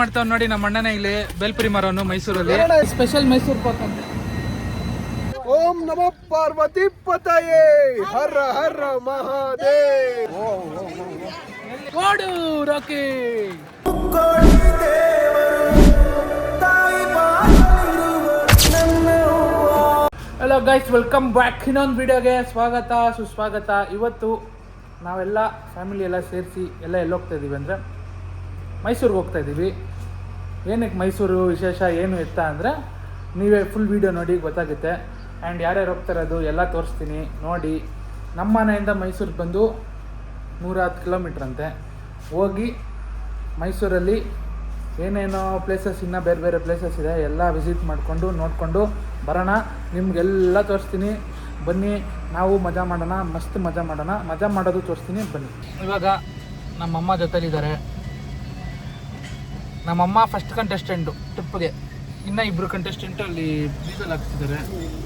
ಮಾಡ್ತಾವ್ ನೋಡಿ ನಮ್ಮ ಅಣ್ಣನ ಇಲ್ಲಿ ಬೆಲ್ಪುರಿ ಮರವನ್ನು ಮೈಸೂರಲ್ಲಿ. ಸ್ಪೆಷಲ್ ಮೈಸೂರು ಪಾಕ್ ಅಂತ? ಓಂ ನಮ ಪಾರ್ವತಿ ಪತಯೇ. ಹರ ಹರ ಮಹಾದೇವ್. ಕೋಡು ರಾಕಿ. ಹಲೋ ಗೈಸ್ ವೆಲ್ಕಮ್ ಬ್ಯಾಕ್ ಇನ್ನೊಂದು ವಿಡಿಯೋಗೆ ಸ್ವಾಗತ ಸುಸ್ವಾಗತ. ಇವತ್ತು ನಾವೆಲ್ಲ ಫ್ಯಾಮಿಲಿ ಎಲ್ಲ ಸೇರಿಸಿ ಎಲ್ಲ ಎಲ್ಲೋಗ್ತಾ ಇದ್ದೀವಿ ಅಂದರೆ ಮೈಸೂರಿಗೆ ಹೋಗ್ತಾ ಇದ್ದೀವಿ. ಏನಕ್ಕೆ ಮೈಸೂರು ವಿಶೇಷ, ಏನು ಎತ್ತ ಅಂದರೆ ನೀವೇ ಫುಲ್ ವೀಡಿಯೋ ನೋಡಿ ಗೊತ್ತಾಗುತ್ತೆ. ಆ್ಯಂಡ್ ಯಾರ್ಯಾರು ಹೋಗ್ತಾರದು ಎಲ್ಲ ತೋರಿಸ್ತೀನಿ. ನೋಡಿ, ನಮ್ಮ ಮನೆಯಿಂದ ಮೈಸೂರಿಗೆ ಬಂದು ನೂರ ಹತ್ತು ಕಿಲೋಮೀಟ್ರ್ ಅಂತೆ. ಹೋಗಿ ಮೈಸೂರಲ್ಲಿ ಏನೇನೋ ಪ್ಲೇಸಸ್ ಇನ್ನೂ ಬೇರೆ ಬೇರೆ ಪ್ಲೇಸಸ್ ಇದೆ, ಎಲ್ಲ ವಿಸಿಟ್ ಮಾಡಿಕೊಂಡು, ನೋಡಿಕೊಂಡು ಬರೋಣ. ನಿಮಗೆಲ್ಲ ತೋರಿಸ್ತೀನಿ. ಬನ್ನಿ, ನಾವು ಮಜಾ ಮಾಡೋಣ, ಮಸ್ತ್ ಮಜಾ ಮಾಡೋಣ. ಮಜಾ ಮಾಡೋದು ತೋರಿಸ್ತೀನಿ, ಬನ್ನಿ. ಇವಾಗ ನಮ್ಮಮ್ಮ ಜೊತೆಲಿದ್ದಾರೆ. ನಮ್ಮಮ್ಮ ಫಸ್ಟ್ ಕಂಟೆಸ್ಟೆಂಟು ಟ್ರಿಪ್ಗೆ ಇನ್ನ ಇಬ್ಬರು ಕಂಟೆಸ್ಟೆಂಟ್ ಅಲ್ಲಿ ಡೀಸೆಲ್ ಹಾಕ್ತಿದ್ದಾರೆ.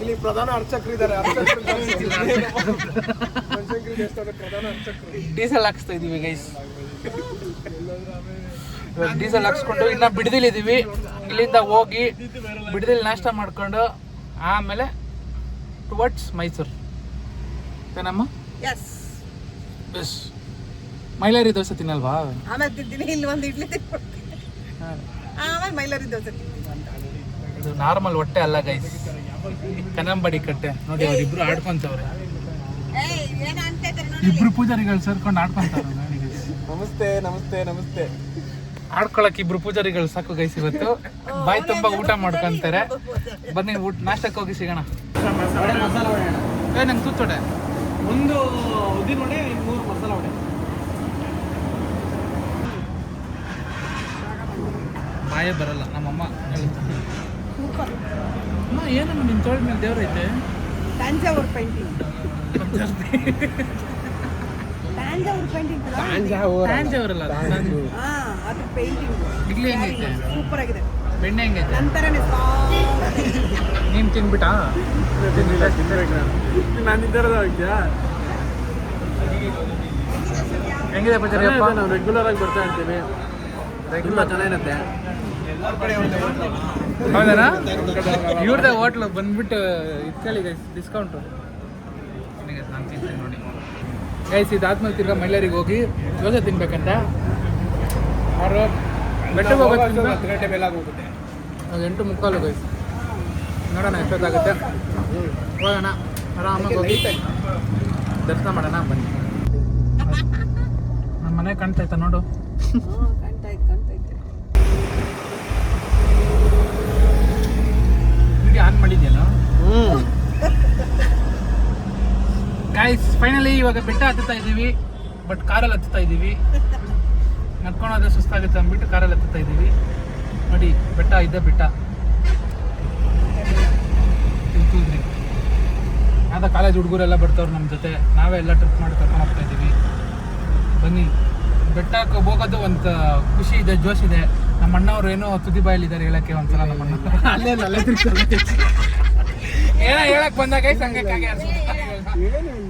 ಇಲ್ಲಿ ಪ್ರಧಾನ ಅರ್ಚಕರಿದ್ದಾರೆ ಅರ್ಚಕರು ಬನಶಂಕರಿ ಪ್ರಧಾನ ಅರ್ಚಕರು. ಡೀಸೆಲ್ ಹಾಕಿಸ್ತಾ ಇದೀವಿ ಗೈಸ್ ಡೀಸೆಲ್ ಹಾಕ್ಸ್ಕೊಂಡು ಇನ್ನ ಬಿಡದಿಲ್ಲಿದ್ದೀವಿ ಇಲ್ಲಿಂದ ಹೋಗಿ ಬಿಡದಿಲ್ ನಾಷ್ಟ ಮಾಡ್ಕೊಂಡು ಆಮೇಲೆ ಟುವರ್ಡ್ಸ್ ಮೈಸೂರು. ಏನಮ್ಮ? ಎಸ್ ಎಸ್ ಮೈಲಾರಿ ದೋಸೆ ತಿನ್ನಲ್ವಾ? ಆಮೇಲೆ ತಿಂತೀನಿ. ಇಲ್ಲಿ ಒಂದು ಇಡ್ಲಿ ತಿನ್ಕೊಡ್ತೀನಿ ಆಮೇಲೆ ಮೈಲಾರಿ ದೋಸೆ ಇದು ನಾರ್ಮಲ್ ಹೊಟ್ಟೆ ಅಲ್ಲ ಗೈಸ್ ಕನಂಬಡಿ ಕಟ್ಟೆ. ನೋಡಿ ಅವ್ರಿಬ್ರು ಆಡ್ಕೊಂತವ್ರೆ. ಇಬ್ರು ಪೂಜಾರಿಗಳು ಸೇರ್ಕೊಂಡು ಆಡ್ಕೊಂತವ್ರೆ ನಮಸ್ತೆ ನಮಸ್ತೆ ನಮಸ್ತೆ. ಆಡ್ಕೊಳಕ್ ಇಬ್ರು ಪೂಜಾರಿಗಳು ಸಾಕು ಗೈಸ್ ಇವತ್ತು. ಬಾಯಿ ತುಂಬಾ ಊಟ ಮಾಡ್ಕೊಂತಾರೆ. ಬನ್ನಿ ಊಟ ನಾಷ್ಟಕ್ಕೆ ಹೋಗಿ ಸಿಗೋಣ. ಏ ನಂಗೆ ತೂತೊಡೆ. ಒಂದು ಉದ್ದಿನ ವಡೆ ಮೂರು ಮಸಾಲ ವಡೆ. ಬಾಯೇ ಬರಲ್ಲ ನಮ್ಮಮ್ಮ ಹೇಳ್ತಾರೆ. ಅಮ್ಮ ಏನಮ್ಮ ನಿಮ್ಮ ತೋಳ ಮೇಲೆ ದೇವ್ರೈತೆ ತಾಂಜಾವೂರ್ ಪೇಂಟಿಂಗ್ ತಾಂಜಾವೂರ್ ಪೇಂಟಿಂಗ್ ತಾಂಜಾವೂರಲ್ಲ. ಹಾ ಅದು ಪೇಂಟಿಂಗ್ ಇಡ್ಲಿ ಹೆಂಗೈತೆ ಸೂಪರ್ ಆಗಿದೆ. ಬೆಣ್ಣೆ ಹೆಂಗೈತೆ ನಂತರನೇ ನೀನು ತಿನ್ಬಿಟ್ಟಾ ನಾನು ಇದ್ದಾರದ ಹೆಂಗಿದೆ ಪಚಾರ ನಾವು ರೆಗ್ಯುಲರ್ ಆಗಿ ಬರ್ತಾ ಇರ್ತೀವಿ ರೆಗ್ಯುಲರ್ ಚೆನ್ನಾಗಿರುತ್ತೆ. ಹೌದಾ ಇವ್ರದೇ ಹೋಟ್ಲು ಬಂದ್ಬಿಟ್ಟು ಇಟ್ಕೊಳ್ಳಿ ಗೈಸ್ ಡಿಸ್ಕೌಂಟು ನೋಡಿ. ಗೈಸ್ ಇದಾದ್ಮೇಲೆ ತಿರ್ಗಾ ಮಹಿಳೆಯರಿಗೆ ಹೋಗಿ ದೋಸೆ ತಿನ್ಬೇಕಂತ. ಅವರು ಬೆಟ್ಟಕ್ಕೆ ಹತ್ತು ಗಂಟೆ ಮೇಲೆ ಆಗೋಗುತ್ತೆ ಅದು ಎಂಟು ಮುಕ್ಕಾಲು ಗೈಸ್ ನೋಡೋಣ ಎಷ್ಟೊತ್ತಾಗುತ್ತೆ. ಹೋಗೋಣ ಆರಾಮಾಗಿ ಹೋಗಿ ದರ್ಶನ ಮಾಡೋಣ ಬನ್ನಿ. ನಮ್ಮ ಮನೆ ನೋಡು ಕಾಣ್ತಾ ಇತ್ತ ಕಾಣ್ತಾ ಇತ್ತು ವಿಡಿಯೋ ಆನ್ ಮಾಡಿದ್ಯೇನೋ ಗಾಯ್ಸ್ ಫೈನಲಿ ಇವಾಗ ಬೆಟ್ಟ ಹತ್ತುತ್ತಾ ಇದ್ದೀವಿ ಬಟ್ ಕಾರಲ್ಲಿ ಹತ್ತುತ್ತಾ ಇದ್ದೀವಿ. ನಡ್ಕೊಳೋದೇ ಸುಸ್ತಾಗುತ್ತೆ ಅಂದ್ಬಿಟ್ಟು ಕಾರಲ್ಲಿ ಹತ್ತುತ್ತಾ ಇದ್ದೀವಿ. ನೋಡಿ ಬೆಟ್ಟ ಇದ್ದೇ ಬೆಟ್ಟ. ತಿಳ್ತಿದ್ರಿ ಆದ ಕಾಲೇಜ್ ಹುಡುಗರೆಲ್ಲ ಬರ್ತವ್ರು ನಮ್ಮ ಜೊತೆ. ನಾವೇ ಎಲ್ಲ ಟ್ರಿಪ್ ಮಾಡಿ ಕರ್ಕೊಂಡು ಹೋಗ್ತಾ ಇದ್ದೀವಿ. ಬನ್ನಿ. ಬೆಟ್ಟಕ್ಕೆ ಹೋಗೋದು ಒಂದು ಖುಷಿ ಇದೆ ಜೋಶ್ ಇದೆ. ನಮ್ಮ ಅಣ್ಣವ್ರು ಏನೋ ತುದಿ ಬಾಯಲ್ಲಿದ್ದಾರೆ ಹೇಳಕ್ಕೆ ಒಂದ್ಸಲ ನಮ್ಮ ಅಣ್ಣ. ಅಲ್ಲೇ ಅಲ್ಲೇ ಏನೋ ಹೇಳಕ್ ಬಂದಾಗ ಸಂಘಕ್ಕಾಗಿ ಮೈ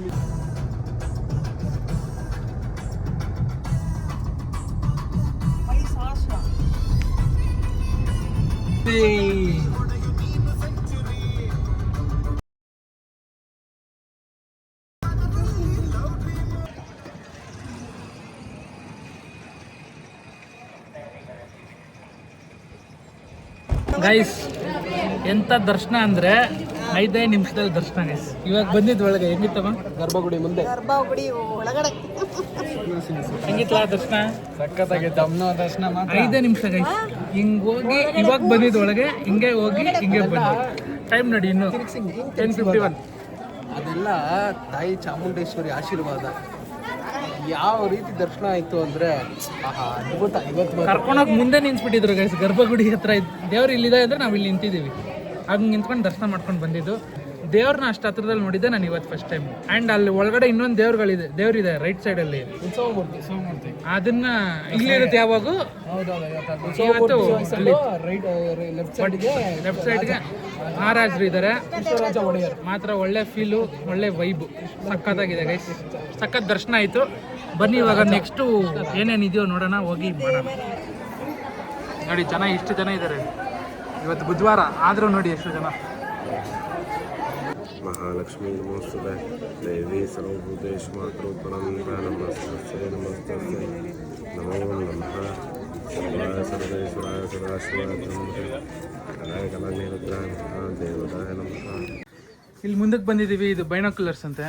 ಗೈಸ್ ಎಂತ ದರ್ಶನ ಅಂದ್ರೆ ಐದೇ ನಿಮಿಷದಲ್ಲಿ ದರ್ಶನ ಗೈಸ್ ಇವಾಗ ಬಂದಿದ್ ಒಳಗೆ ಹೆಂಗಿತ್ತಮ್ಮ? ಗರ್ಭಗುಡಿ ಮುಂದೆ. ಗರ್ಭಗುಡಿ ಒಳಗಡೆ. ಹೆಂಗಿತ್ತಲ್ಲ ದರ್ಶನ? ಸಖತ್ತಾಗೈತೆ ಅಮ್ಮನ ದರ್ಶನ ಮಾತ್ರ. ಐದೇ ನಿಮಿಷ ಗೈಸ್ ಹಿಂಗ್ ಹೋಗಿ ಇವಾಗ ಬಂದಿದ್ ಒಳಗೆ ಹಿಂಗೆ ಹೋಗಿ ಹಿಂಗೆ ಬಂದ ಟೈಮ್ ನಡಿ ಇನ್ನು. ಟೆನ್ ಫಿಫ್ಟಿ ಒನ್ ಅದೆಲ್ಲ ತಾಯಿ ಚಾಮುಂಡೇಶ್ವರಿ ಆಶೀರ್ವಾದ. ಯಾವ ರೀತಿ ದರ್ಶನ ಆಯ್ತು ಅಂದ್ರೆ ಆಹಾ ಅದ್ಭುತ ಇವತ್ತು. ಕರ್ಕೊಂಡೋಗಿ ಮುಂದೆ ನಿಂತ್ಬಿಟ್ಟಿದ್ರು ಗೈಸ್ ಗರ್ಭಗುಡಿ ಹತ್ರ ದೇವ್ರು ಇಲ್ಲಿದೆ ಅಂದ್ರೆ ನಾವು ಇಲ್ಲಿ ನಿಂತಿದ್ದೀವಿ. ಹಂಗೆ ನಿಂತ್ಕೊಂಡು ದರ್ಶನ ಮಾಡ್ಕೊಂಡು ಬಂದಿದ್ದು. ದೇವ್ರನ್ನ ಅಷ್ಟು ಹತ್ರದಲ್ಲಿ ನೋಡಿದ್ದೆ ನಾನು ಇವತ್ತು ಫಸ್ಟ್ ಟೈಮ್ ಆ್ಯಂಡ್ ಅಲ್ಲಿ ಒಳಗಡೆ ಇನ್ನೊಂದು ದೇವ್ರುಗಳಿದೆ ದೇವ್ರಿದೆ ರೈಟ್ ಸೈಡಲ್ಲಿ ಅದನ್ನ ಇಲ್ಲಿರುತ್ತೆ ಯಾವಾಗ? ಇವತ್ತು ರೈಟ್ ಲೆಫ್ಟ್ ಸೈಡ್ಗೆ ಮಹಾರಾಜರು ಇದ್ದಾರೆ ಮಾತ್ರ ಒಳ್ಳೆ ಫೀಲು ಒಳ್ಳೆ ವೈಬು ಸಕ್ಕತ್ತಾಗಿದೆ ಗೈಸ್ ಸಖತ್ ದರ್ಶನ ಆಯಿತು. ಬನ್ನಿ ಇವಾಗ ನೆಕ್ಸ್ಟು ಏನೇನಿದೆಯೋ ನೋಡೋಣ ಹೋಗಿ ಮಾಡೋಣ. ನೋಡಿ ಜನ ಇಷ್ಟು ಜನ ಇದ್ದಾರೆ ಇವತ್ತು ಬುಧವಾರ ಆದರೂ ನೋಡಿ ಎಷ್ಟು ಜನ. ಮಹಾಲಕ್ಷ್ಮೀ ಮಹೋತ್ಸವ ದೇವಿ ಸರ್ವಭೂತೇಶ್ ಮಾತೃಪರಂ ನಮಸ್ತೇ ನಮಸ್ತೆ ನಮೋ ನಮಃ. ಸರ್ವಾಯ ಸರ್ವೇಶ್ವರಾಯ ಸದಾಶಿವಾಯ ಕಲಾಯ ಕಲಾ ನಿರುದ್ರಾಯ ದೇವದಾಯ ನಮಃ ಇಲ್ಲಿ ಮುಂದಕ್ಕೆ ಬಂದಿದ್ದೀವಿ ಇದು ಬೈನಾಕ್ಯುಲರ್ಸ್ ಅಂತೆ.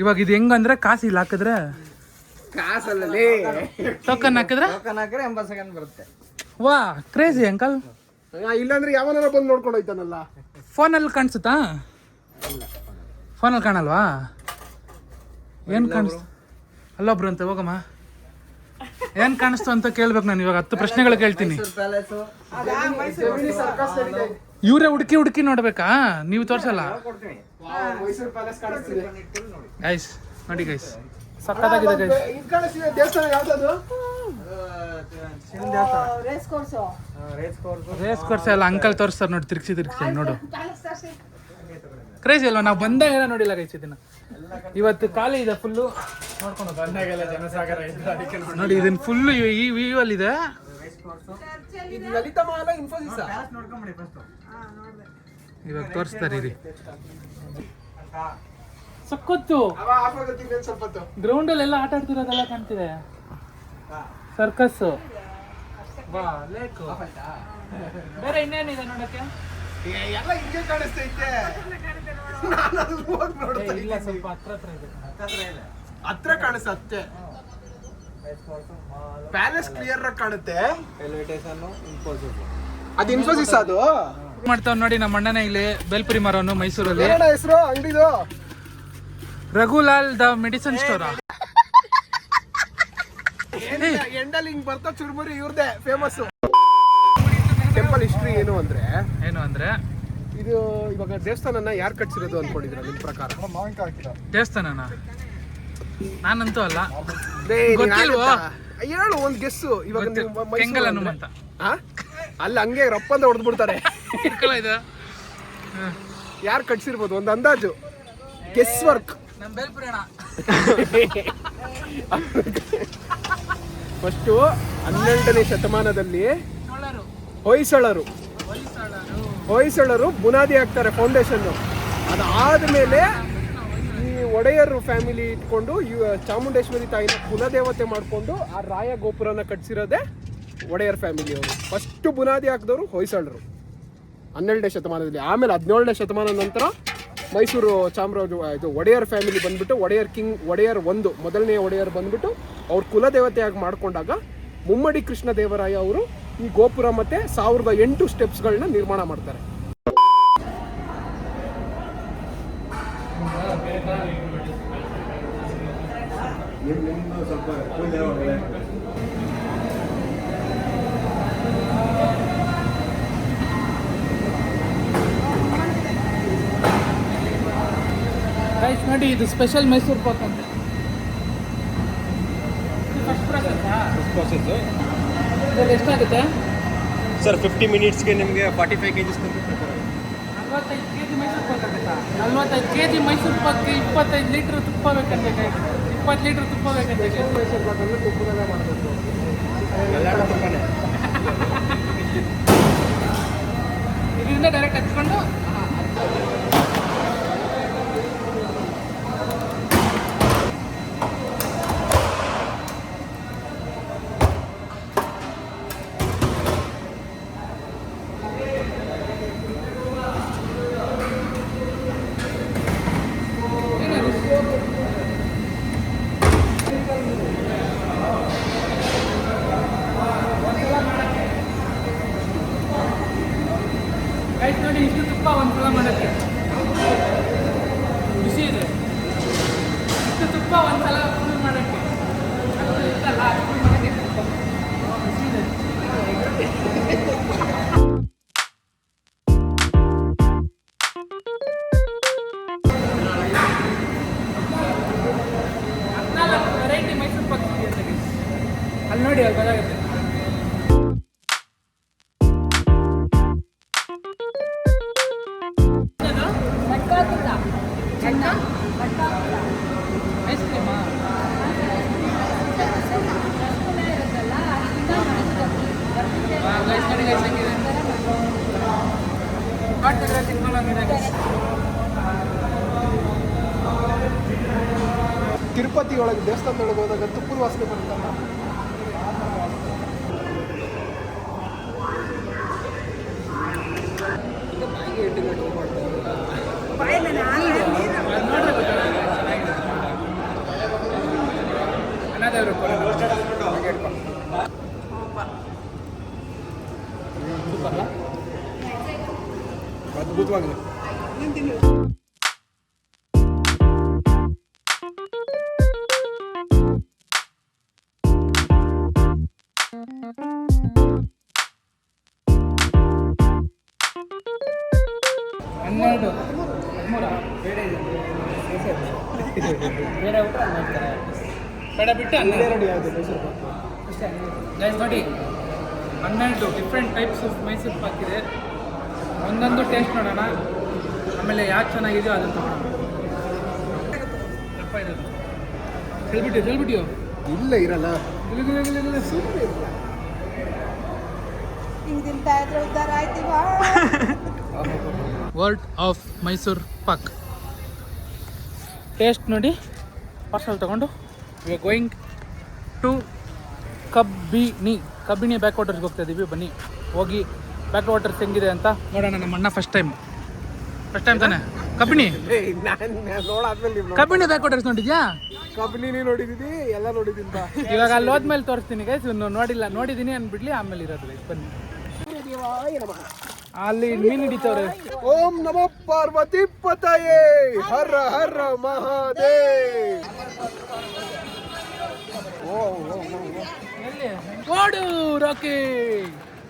ಇವಾಗ ಇದು ಹೆಂಗಂದ್ರೆ ಕಾಸು ಇಲ್ಲಿ ಹಾಕಿದ್ರೆ? ಕಾಸಲ್ಲಿ ಟೋಕನ್ ಹಾಕಿದ್ರೆ? ಟೋಕನ್ ಹಾಕಿದ್ರೆ ಎಂಬತ್ತು ಸೆಕೆಂಡ್ ಬರುತ್ತೆ. ವಾ ಕ್ರೇಜಿ ಅಂಕಲ್. ಇಲ್ಲಾಂದ್ರೆ ಯಾವನಾರ ಬಂದು ನೋಡ್ಕೊಂಡು ಹೋಯ್ತಾನಲ್ಲ? ಫೋನಲ್ಲಿ ಕಾಣಿಸುತ್ತಾ? ಫೋನಲ್ಲಿ ಕಾಣಲ್ವಾ? ಏನು ಕಾಣಿಸ್ತು ಅಲ್ಲೊಬ್ರು ಅಂತ ಹೋಗಮ್ಮ. ಏನು ಕಾಣಿಸ್ತು ಅಂತ ಕೇಳ್ಬೇಕು ನಾನು ಇವಾಗ ಹತ್ತು ಪ್ರಶ್ನೆಗಳು ಕೇಳ್ತೀನಿ. ಪ್ಯಾಲೇಸು ಇವರೇ ಹುಡುಕಿ ಹುಡುಕಿ ನೋಡ್ಬೇಕಾ? ನೀವು ತೋರ್ಸಲ್ಲ? ಮೈಸೂರು ಪ್ಯಾಲೇಸ್ ಕಾಣಿಸ್ತಿದೆ. ಗೈಸ್ ನೋಡಿ ಗೈಸ್ ಸಕ್ಕತ್ತಾಗಿದೆ ಗೈಸ್ ಇದು ಕಾಣಿಸ್ತಿದೆ ದೇವಸ್ಥಾನ ಯಾವ್ದದು? ರೇಸ್ ಕೋರ್ಸು ರೇಸ್ ಕೋರ್ಸ್ ಎಲ್ಲ ಅಂಕಲ್ ತೋರಿಸ್ತಾರೆ ನೋಡಿ ತಿರ್ಗಿಸಿ ತಿರ್ಗಿಸಿ ನೋಡು. ಕ್ರೇಜಿ ಅಲ್ವಾ? ನಾವು ಬಂದಾಗ ಏನೋ ನೋಡಿಲ್ಲ ಗೈಸ್ ಇದನ್ನ. ಇವತ್ತು ಖಾಲಿ ಇದೆ ಫುಲ್ಲು ನೋಡ್ಕೊಂಡು ಬಂದಾಗೆಲ್ಲ ಜನಸಾಗರ ನೋಡಿ. ಇದನ್ನ ಫುಲ್ಲು ಈ ವ್ಯೂ ಅಲ್ಲಿ ಇದೆ. ಇವಾಗ ತೋರಿಸ್ತಾರೆ ಇರಿ. ಸಕ್ಕತ್ತು ಗ್ರೌಂಡ್ ಅಲ್ಲಿ ಎಲ್ಲ ಆಟ ಆಡ್ತಿರೋದೆಲ್ಲ ಕಾಣ್ತಿದೆ. ಸರ್ಕಸ್ ಬೇರೆ ಇನ್ನೇನಿದೆ ನೋಡಕ್ಕೆ? ಎಲ್ಲ ಹಿಂಗೆ ಕಾಣಿಸ್ತೈತೆ ಇಲ್ಲ ಸ್ವಲ್ಪ ಹತ್ರ ಹತ್ರ ಇದೆ. ಹತ್ರ ಕಾಣಿಸುತ್ತೆ ಪ್ಯಾಲೇಸ್ ಕ್ಲಿಯರ್ ಆಗಿ ಕಾಣುತ್ತೆ. ಅದು ಇನ್ಫೋಸಿಸ್ ಅದು? ಮಾಡ್ತಾವ್ ನೋಡಿ ನಮ್ಮ ಅಣ್ಣನೇ ಇಲ್ಲಿ ಬೆಲ್ಪುರಿ ಮರವನು ಮೈಸೂರಲ್ಲಿ. ಹೆಸರು? ಅಂಗಡಿದು? ರಘುಲಾಲ್ ದ ಮೆಡಿಸಿನ್ ಸ್ಟೋರ್. ಎಂಡಲ್ಲಿ ಹಿಂಗ್ ಬರ್ತಾ ಚುರುಮುರಿ ಇವ್ರದೇ ಫೇಮಸ್ ಟೆಂಪಲ್ ಹಿಸ್ಟ್ರಿ ಏನು ಅಂದ್ರೆ ಏನು ಅಂದ್ರೆ? ಇದು ಇವಾಗ ದೇವಸ್ಥಾನನ ಯಾರು ಕಟ್ಸಿರೋದು ಅನ್ಕೊಂಡಿದ್ರ ನಿಮ್ ಪ್ರಕಾರ? ದೇವಸ್ಥಾನನ? ನಾನಂತೂ ಅಲ್ಲ. ಗೊತ್ತಿಲ್ವೋ? ಹೇಳು ಒಂದ್ ಗೆಸ್ಸು ಇವಾಗ ಕೆಂಗಲ್ ಹನುಮಂತ ಅಲ್ಲಿ ಹಂಗೆ ರಪ್ಪಂದ ಹೊಡೆದು ಬಿಡ್ತಾರೆ ಯಾರು ಕಟ್ಸಿರ್ಬೋದು? ಒಂದು ಅಂದಾಜು. ಗೆಸ್ ವರ್ಕ್ ನಮ್ಮ ಬೇಲ್ಪುರಿ ಅಣ್ಣ ಫಸ್ಟು ಹನ್ನೆರಡನೇ ಶತಮಾನದಲ್ಲಿ ಹೊಯ್ಸಳರು. ಹೊಯ್ಸಳರು. ಹೊಯ್ಸಳರು. ಬುನಾದಿ ಹಾಕ್ತಾರೆ ಫೌಂಡೇಶನ್ ಅದಾದ್ಮೇಲೆ ಈ ಒಡೆಯರು ಫ್ಯಾಮಿಲಿ ಇಟ್ಕೊಂಡು ಇವ್- ಚಾಮುಂಡೇಶ್ವರಿ ತಾಯಿನ ಕುಲದೇವತೆ ಮಾಡಿಕೊಂಡು ಆ ರಾಯ ಗೋಪುರನ ಕಟ್ಸಿರೋದೇ ಒಡೆಯರ್ ಫ್ಯಾಮಿಲಿ ಅವರು. ಫಸ್ಟ್ ಬುನಾದಿ ಹಾಕಿದವರು ಹೊಯ್ಸಳರು. ಹನ್ನೆರಡನೇ ಶತಮಾನದಲ್ಲಿ. ಆಮೇಲೆ ಹದಿನೇಳನೇ ಶತಮಾನದ ನಂತರ ಮೈಸೂರು ಚಾಮರಾಜ ಇದು ಒಡೆಯರ್ ಫ್ಯಾಮಿಲಿ ಬಂದ್ಬಿಟ್ಟು, ಒಡೆಯರ್ ಕಿಂಗ್, ಒಡೆಯರ್ ಒಂದು, ಮೊದಲನೇ ಒಡೆಯರ್ ಬಂದ್ಬಿಟ್ಟು ಅವ್ರ ಕುಲದೇವತೆಯಾಗಿ ಮಾಡ್ಕೊಂಡಾಗ ಮುಮ್ಮಡಿ ಕೃಷ್ಣ ದೇವರಾಯ ಅವರು ಈ ಗೋಪುರ ಮತ್ತೆ ಸಾವಿರದ ಎಂಟು ಸ್ಟೆಪ್ಸ್ಗಳನ್ನ ನಿರ್ಮಾಣ ಮಾಡ್ತಾರೆ. ನೋಡಿ ಇದು ಸ್ಪೆಷಲ್ ಮೈಸೂರು ಪಾಕ್ ಅಂತ. ಎಷ್ಟಾಗುತ್ತೆ? ಸರ್ ಫಿಫ್ಟಿ ಮಿನಿಟ್ಸ್ಗೆ ನಿಮಗೆ ಫಾರ್ಟಿ ಫೈವ್ ಕೆ ಜಿಸ್ ನಲ್ವತ್ತೈದು ಕೆ ಜಿ ಮೈಸೂರು ಪಾಕ್ ಆಗುತ್ತಾ? ನಲ್ವತ್ತೈದು ಕೆ ಜಿ ಮೈಸೂರು ಪಾಕ್ಗೆ ಇಪ್ಪತ್ತೈದು ಲೀಟ್ರ್ ತುಪ್ಪ ಬೇಕಂತೆ. ಇಪ್ಪತ್ತು ಲೀಟ್ರ್ ತುಪ್ಪ ಬೇಕಂತೆ ತುಪ್ಪನೇ. ಇದರಿಂದ ಡೈರೆಕ್ಟ್ ಹಚ್ಕೊಂಡು ಒಂದ್ಸಲ ಫುಲ್ ಮಾಡೋಕ್ಕೆ. ಇರ್ತಲ್ಲ, ಮಾಡೋಕ್ಕೆ. ಹದ್ನಾಲ್ಕು ವೆರೈಟಿ ಮೈಸೂರು ಪಾಕ್ guys. ಅಲ್ಲಿ. ನೋಡಿ ಅಲ್ಲಿ ಗೊತ್ತಾಗುತ್ತೆ. ಐಸ್ ಕ್ರೀಮಾ ತಿರುಪತಿ ಒಳಗೆ ದೇವಸ್ಥಾನದೊಳಗೆ ಹೋದಾಗ ತುಪ್ಪದ ವಾಸನೆ ಬರುತ್ತಲ್ಲ? ಸೂಪರ್ ಅಲ್ಲ? ಅದ್ಭುತವಾಗಿದೆ ಹನ್ನೆರಡು ಹದಿಮೂರ ಬೇಡ ಇದೆ ಬೇಡ ಊಟ ಮಾಡ್ತಾರೆ ಬೇಡ ಬಿಟ್ಟು ಹನ್ನೆರಡು ಎರಡು ಯಾವುದು ಮೈಸೂರು ಪಾಕು ಅಷ್ಟೇ ಗೈಸ್ ನೋಡಿ ಹನ್ನೆರಡು different types of Mysuru pak ಇದೆ. ಒಂದೊಂದು ಟೇಸ್ಟ್ ನೋಡೋಣ. ಆಮೇಲೆ ಯಾವ್ದು ಚೆನ್ನಾಗಿದೆಯೋ ಅದನ್ನು ದಪ್ಪ ಇದೆ ಹೇಳ್ಬಿಟ್ಟು ಹೇಳ್ಬಿಟ್ಟು ಇಲ್ಲ ಇರಲ್ಲ. World of Mysuru pak taste ನೋಡಿ ಪಾರ್ಸಲ್ ತಗೊಂಡು. We going to Kabini Kabini back ವಾಟರ್ಸ್ಗೆ ಹೋಗ್ತಾ ಇದ್ದೀವಿ ಬನ್ನಿ. ಹೋಗಿ ಬ್ಯಾಕ್ ವಾಟರ್ಸ್ ಹೆಂಗಿದೆ ಅಂತ ನೋಡೋಣ. ನಮ್ಮ ಅಣ್ಣ ಫಸ್ಟ್ ಟೈಮ್ ಫಸ್ಟ್ ಟೈಮ್ ತಾನೆ? ಕಬ್ಬಿಣಿ ಕಬ್ಬಿಣಿ ಬ್ಯಾಕ್ ವಾಟರ್ಸ್ ನೋಡಿದ್ಯಾ? ಕಬ್ಬಿಣಿ ನೋಡಿದೀನಿ ಎಲ್ಲ ನೋಡಿದೀನಿ ಇವಾಗ ಅಲ್ಲಿ ಹೋದ್ಮೇಲೆ ತೋರಿಸ್ತೀನಿ ಗೈಸ್ ಇನ್ನು ನೋಡಿಲ್ಲ. ನೋಡಿದೀನಿ ಅನ್ಬಿಡ್ಲಿ ಆಮೇಲೆ ಇರೋದು ಗೈಸ್ ಬನ್ನಿ. ಅಲ್ಲಿ ಮೀನ್ ಹಿಡಿತವ್ರೆ. ಓಂ ನಮ ಪಾರ್ವತಿ ಪತಯೇ. ಹರ ಹರ ಮಹಾದೇವ್. ಓ ಓ, ಓ, ಓ. ಓಡು ರಾಕಿ